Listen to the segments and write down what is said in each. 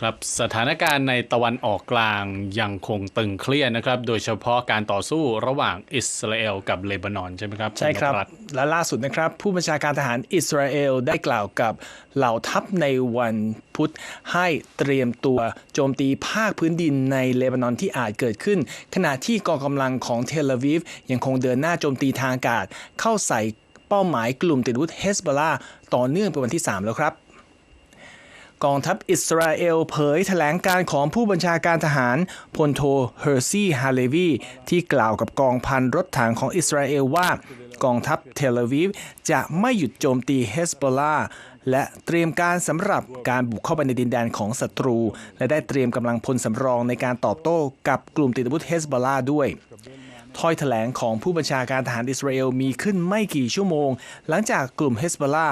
ครับสถานการณ์ในตะวันออกกลางยังคงตึงเครียดนะครับ โดยเฉพาะการต่อสู้ระหว่างอิสราเอลกับเลบานอนใช่ไหมครับใช่ครับณนพรัตน์และล่าสุดนะครับ ผู้บัญชาการทหารอิสราเอลได้กล่าวกับเหล่าทัพในวันพุธให้เตรียมตัวโจมตีภาคพื้นดินในเลบานอนที่อาจเกิดขึ้น ขณะที่กองกำลังของเทลอาวีฟยังคงเดินหน้าโจมตีทางอากาศ เข้าใส่เป้าหมายกลุ่มติดอาวุธเฮสบอลาต่อเนื่องเป็นวันที่ 3 แล้วครับ กองทัพอิสราเอลเผยแถลงการของผู้บัญชาการทหารพลโทเฮอร์ซีฮาเลวีที่กล่าวกับกองพันรถถังของอิสราเอลว่ากองทัพเทลอาวีฟจะไม่หยุดโจมตีเฮสบอลาและเตรียมการสำหรับการบุกเข้าไปในดินแดนของศัตรู และได้เตรียมกำลังพลสำรองในการตอบโต้กับกลุ่มติดอาวุธเฮสบอลาด้วย ถ้อยแถลงของผู้บัญชาการทหารอิสราเอลมีขึ้นไม่กี่ชั่วโมง หลังจากกลุ่มเฮสบอลา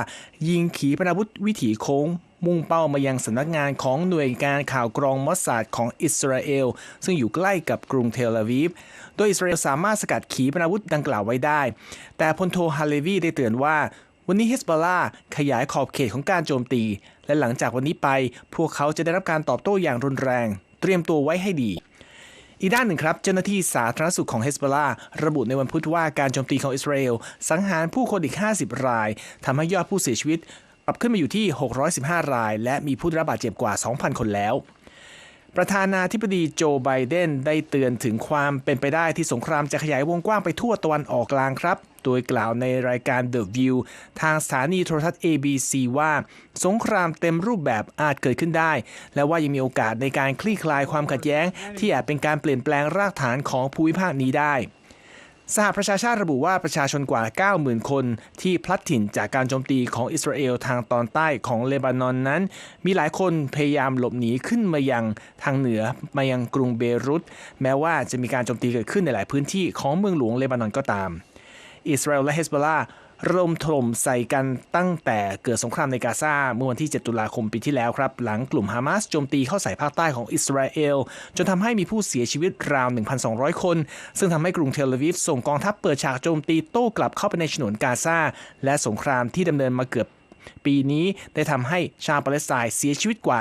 ยิงขีปนาวุธวิถีโค้ง มุ่งเป้ามายังสำนักงานของหน่วยการข่าวกรองมอสซาดของอิสราเอล ซึ่งอยู่ใกล้กับกรุงเทลอาวีฟ โดยอิสราเอลสามารถสกัดขีปนาวุธดังกล่าวไว้ได้ แต่พลโทฮาเลวีได้เตือนว่าวันนี้เฮสบอลาขยายขอบเขตของการโจมตี และหลังจากวันนี้ไป พวกเขาจะได้รับการตอบโต้อย่างรุนแรง เตรียมตัวไว้ให้ดี อีกด้านหนึ่งครับ เจ้าหน้าที่สาธารณสุขของเฮสบอลาระบุในวันพุธว่าการโจมตีของอิสราเอล สังหารผู้คนอีก 50 รายทำให้ยอดผู้เสียชีวิต ปรับขึ้นมาอยู่ที่ 615 ราย และมีผู้ได้รับบาดเจ็บกว่า 2,000 คนแล้ว ประธานาธิบดีโจไบเดนได้เตือนถึงความเป็นไปได้ที่สงครามจะขยายวงกว้างไปทั่วตะวันออกกลางครับ โดยกล่าวในรายการ The View ทางสถานีโทรทัศน์ ABC ว่า สงครามเต็มรูปแบบอาจเกิดขึ้นได้ และว่ายังมีโอกาสในการคลี่คลายความขัดแย้ง ที่อาจเป็นการเปลี่ยนแปลงรากฐานของภูมิภาคนี้ได้ สหประชาชาติระบุว่าประชาชนกว่า 90,000 คนที่พลัดถิ่นจากการโจมตีของอิสราเอลทางตอนใต้ของเลบานอนนั้น มีหลายคนพยายามหลบหนีขึ้นมายังทางเหนือมายังกรุงเบรุต แม้ว่าจะมีการโจมตีเกิดขึ้นในหลายพื้นที่ของเมืองหลวงเลบานอนก็ตาม อิสราเอลและเฮสบอลา เริ่มถล่มใส่กันตั้งแต่เกิดสงครามในกาซาเมื่อวันที่ 7 ตุลาคมปีที่แล้วครับ หลังกลุ่มฮามาสโจมตีเข้าใส่ภาคใต้ของอิสราเอล จนทำให้มีผู้เสียชีวิตราว 1,200 คน ซึ่งทำให้กรุงเทลอาวีฟส่งกองทัพเปิดฉากโจมตีโต้กลับเข้าไปในฉนวนกาซาและสงครามที่ดำเนินมาเกือบ ปีนี้ได้ทำให้ชาวปาเลสไตน์เสียชีวิตกว่า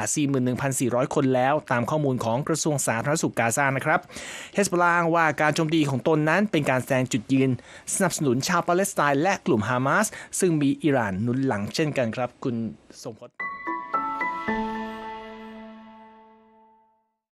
41,400 คนแล้ว ตามข้อมูลของกระทรวงสาธารณสุขกาซานะครับเฮสบอลาอ้างว่าการโจมตีของตนนั้นเป็นการแสดงจุดยืน สนับสนุนชาวปาเลสไตน์และกลุ่มฮามาสซึ่งมีอิหร่านหนุนหลังเช่นกันครับ คุณสมพศ